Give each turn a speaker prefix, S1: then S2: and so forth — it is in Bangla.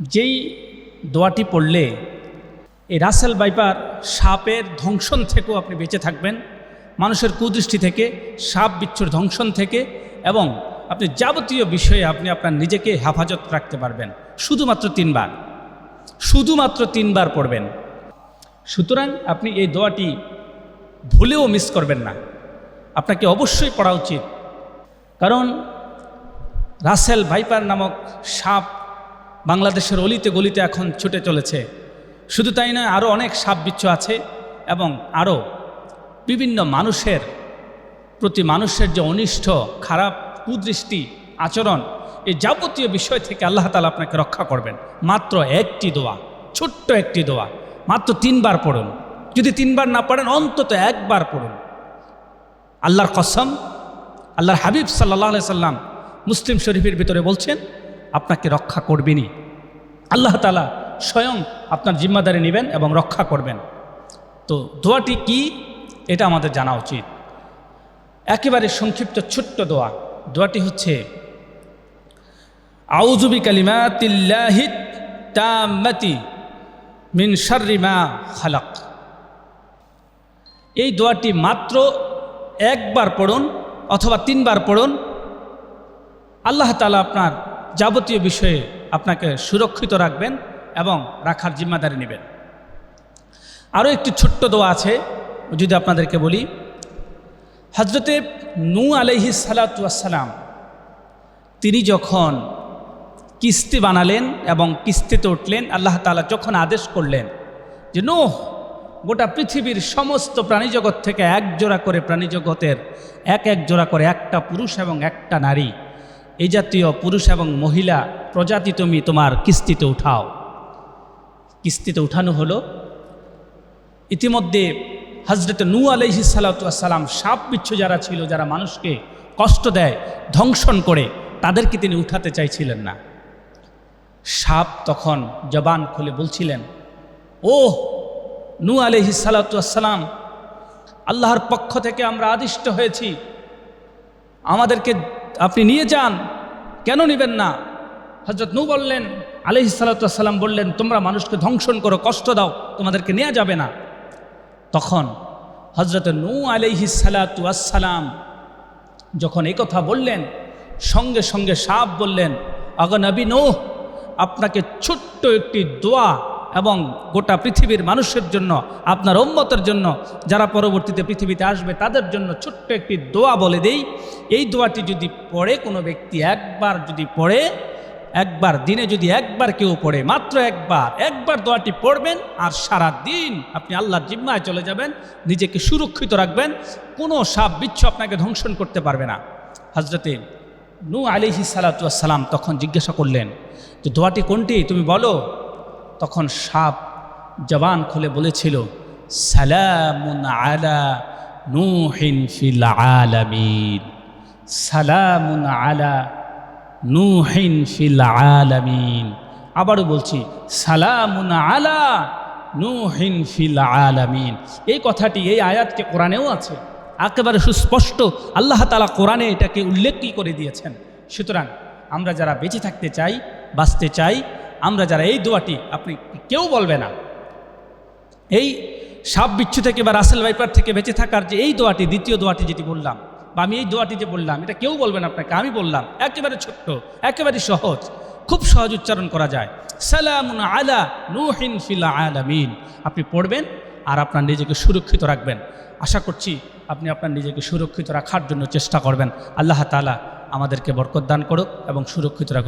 S1: যেই দোয়াটি পড়লে এই রাসেল বাইপার সাপের ধ্বংসন থেকেও আপনি বেঁচে থাকবেন, মানুষের কুদৃষ্টি থেকে, সাপ বিচ্ছুর ধ্বংসন থেকে এবং আপনি যাবতীয় বিষয়ে আপনি আপনার নিজেকে হেফাজত রাখতে পারবেন। শুধুমাত্র তিনবার। শুধুমাত্র তিনবার পড়বেন। সুতরাং আপনি এই দোয়াটি ভুলেও মিস করবেন না। আপনাকে অবশ্যই পড়া উচিত। কারণ রাসেল ভাইপার নামক সাপ বাংলাদেশের অলিতে গলিতে এখন ছুটে চলেছে। শুধু তাই নয় আরও অনেক সাপ বিচ্ছু আছে এবং আরও বিভিন্ন মানুষের প্রতি মানুষের যে অনিষ্ট, খারাপ কুদৃষ্টি, আচরণ এই যাবতীয় বিষয় থেকে আল্লাহ তালা আপনাকে রক্ষা করবেন। মাত্র একটি দোয়া, ছোট্ট একটি দোয়া, মাত্র তিনবার পড়ুন। যদি তিনবার না পড়েন অন্তত একবার পড়ুন। আল্লাহর কসম, আল্লাহর হাবিব সাল্লাহ সাল্লাম মুসলিম শরীফের ভিতরে বলছেন আপনাকে রক্ষা করবেনই। আল্লাহ তালা স্বয়ং আপনার জিম্মাদারি নেবেন এবং রক্ষা করবেন। তো দোয়াটি কি? এটা আমাদের জানা উচিত। একেবারে সংক্ষিপ্ত ছোট্ট দোয়া। দোয়াটি হচ্ছে আউজুবি কালিমা তিল্লাহিত তাম্মাতি মিন শাররি খালাক। এই দোয়াটি মাত্র একবার পড়ুন অথবা তিনবার পড়ুন। আল্লাহ তালা আপনার যাবতীয় বিষয়ে আপনাকে সুরক্ষিত রাখবেন এবং রাখার জিম্মাদারি নেবেন। আরও একটি ছোট্ট দোয়া আছে, যদি আপনাদেরকে বলি। হজরতে নু আলহি সালাতাম তিনি যখন কিস্তি বানালেন এবং কিস্তিতে উঠলেন, আল্লাহ তালা যখন আদেশ করলেন যে, নোহ, গোটা পৃথিবীর সমস্ত প্রাণীজগৎ থেকে এক জোড়া করে প্রাণীজগতের এক এক জোড়া করে একটা পুরুষ এবং একটা নারী এই জাতীয় পুরুষ এবং মহিলা, প্রজাতি তুমি তোমার কিস্তিতে উঠাও। কিস্তিতে উঠানো হলো। ইতিমধ্যে হজরত নু আলহি সালাতাম সাপ বিচ্ছু যারা ছিল, যারা মানুষকে কষ্ট দেয়, ধ্বংসন করে, তাদেরকে তিনি উঠাতে চাইছিলেন না। সাপ তখন জবান খুলে বলছিলেন ও নু আলহি সালাতাম আল্লাহর পক্ষ থেকে আমরা আদিষ্ট হয়েছি। আমাদেরকে আপনি নিয়ে যান। কেন নেবেন না? হজরত নু বললেন আলহি সালাতাম বললেন, তোমরা মানুষকে ধ্বংসন করো, কষ্ট দাও, তোমাদেরকে নেওয়া যাবে না। তখন হজরত নু আলহি সালাতাম যখন এই কথা বললেন, সঙ্গে সঙ্গে সাপ বললেন অগনবী নৌহ, আপনাকে ছোট্ট একটি দোয়া এবং গোটা পৃথিবীর মানুষের জন্য, আপনার উম্মতের জন্য, যারা পরবর্তীতে পৃথিবীতে আসবে, তাদের জন্য ছোট্ট একটি দোয়া বলে দেই। এই দোয়াটি যদি পড়ে কোনো ব্যক্তি একবার যদি পড়ে, একবার দিনে যদি একবার কেউ পড়ে, মাত্র একবার একবার দোয়াটি পড়বেন আর সারা দিন আপনি আল্লাহর জিম্মায় চলে যাবেন, নিজেকে সুরক্ষিত রাখবেন, কোনো সাপ বিচ্ছু আপনাকে ধ্বংসন করতে পারবে না। হজরতে নু আলিহি সালাতাম তখন জিজ্ঞাসা করলেন যে দোয়াটি কোনটি? তুমি বলো। তখন সাপ জবান খুলে বলেছিল, সালামুন আলা নুহিন ফিল আলামিন। সালামুন আলা নুহিন ফিল আলামিন। আবারও বলছি, সালামুন আলা নুহিন ফিল আলামিন। এই কথাটি, এই আয়াতকে কোরআনেও আছে। একেবারে সুস্পষ্ট, আল্লাহ তালা কোরআনে এটাকে উল্লেখ করে দিয়েছেন? সুতরাং আমরা যারা বেঁচে থাকতে চাই, বাঁচতে চাই, আমরা যারা এই দোয়াটি আপনি কেউ বলবে না। এই সাপ বিচ্ছু থেকে বা রাসেল ভাইপার থেকে বেঁচে থাকার যে এই দোয়াটি, দ্বিতীয় দোয়াটি যেটি বললাম বা আমি এই দোয়াটি যে বললাম, এটা কেউ বলবেন আপনাকে, আমি বললাম, একেবারে ছোট্ট, একেবারে সহজ, খুব সহজ উচ্চারণ করা যায়। সালাম আলা নুহিন ফিলা আলামিন। আপনি পড়বেন আর আপনার নিজেকে সুরক্ষিত রাখবেন। আশা করছি আপনি আপনার নিজেকে সুরক্ষিত রাখার জন্য চেষ্টা করবেন। আল্লাহ তালা আমাদেরকে বরকত দান করুক এবং সুরক্ষিত রাখুক।